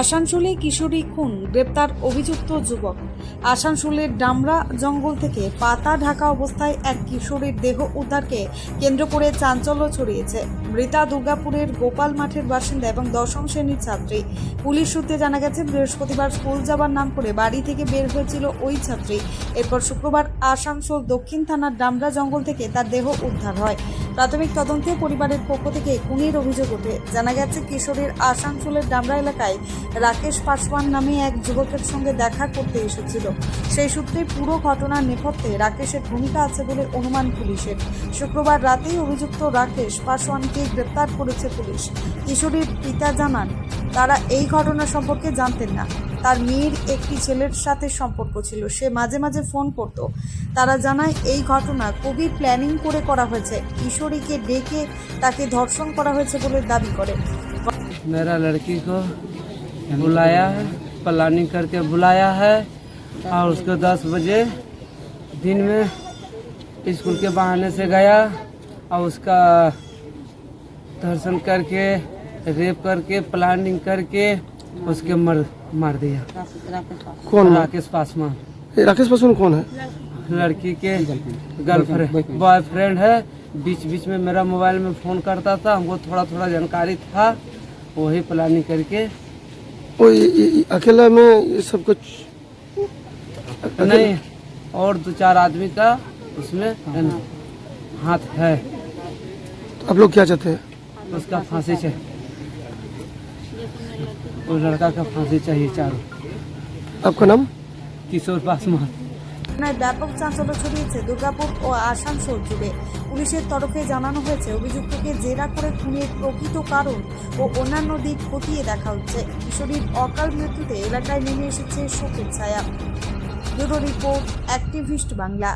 আসানসোলে কিশোরী খুন গ্রেপ্তার অভিযুক্ত যুবক। আসানসোলের ডামরা জঙ্গল থেকে পাতা ঢাকা অবস্থায় এক কিশোরীর দেহ উদ্ধারকে কেন্দ্র করে চাঞ্চল্য ছড়িয়েছে। মৃতা দুর্গাপুরের গোপাল মাঠের বাসিন্দা এবং দশম শ্রেণির ছাত্রী। পুলিশ সূত্রে জানা গেছে, বৃহস্পতিবার স্কুল যাবার নাম করে বাড়ি থেকে বের হয়েছিল ওই ছাত্রী। এরপর শুক্রবার আসানসোল দক্ষিণ থানার ডামরা জঙ্গল থেকে তার দেহ উদ্ধার হয়। প্রাথমিক তদন্তে পরিবারের পক্ষ থেকে খুনের অভিযোগ ওঠে। জানা গেছে, কিশোরের আসানসোলের ডামরা এলাকায় রাকেশ পাসওয়ান নামে এক যুবকের সঙ্গে দেখা করতে হয়েছিল সেই সূত্রে পুরো ঘটনার নেপথ্যে রাকেশের ভূমিকা আছে বলে অনুমান পুলিশের। শুক্রবার রাতেই অভিযুক্ত রাকেশ পাশোয়ানকে গ্রেপ্তার করেছে পুলিশ। কিশোরীর পিতা জানান, তারা এই ঘটনা সম্পর্কে জানতেন না। তার মেয়ের একটি ছেলের সাথে সম্পর্ক ছিল। সে মাঝে মাঝে ফোন করত। তারা জানায়, এই ঘটনা খুবই প্ল্যানিং করে করা হয়েছে। কিশোরীকে ডেকে তাকে ধর্ষণ করা হয়েছে বলে দাবি করে। মেরা লড়কি কো বুলায়া প্ল্যানিং করকে বুলায়া হ্যাঁ और उसको 10 बजे दिन में स्कूल के बहाने से गया और उसका दर्शन करके रेप करके प्लानिंग करके उसके मर मार दिया। कौन राकेश पासवान। राकेश पासवान कौन है? लड़की के गर्लफ्रेंड बॉयफ्रेंड है। बीच बीच में मेरा मोबाइल में फ़ोन करता था हमको थोड़ा थोड़ा जानकारी था वही प्लानिंग करके। वो ये, ये, ये अकेला में ये सब कुछ नहीं और दो चार आदमी का उसमें हाथ है तो आप लोग क्या चाहते हैं उसका फांसी चाहिए उस लड़का का फांसी चाहिए चारों आपका नाम किशोर पासवान ঘটনায় ব্যাপক চাঞ্চল্য ছড়িয়েছে দুর্গাপুর ও আসানসোল জুড়ে পুলিশের তরফে জানানো হয়েছে অভিযুক্তকে জেরা করে খুনের প্রকৃত কারণ ও অন্যান্য দিক খতিয়ে দেখা হচ্ছে কিশোরীর অকাল মৃত্যুতে এলাকায় নেমে এসেছে শোকের ছায়া Bureau report activist Bangla.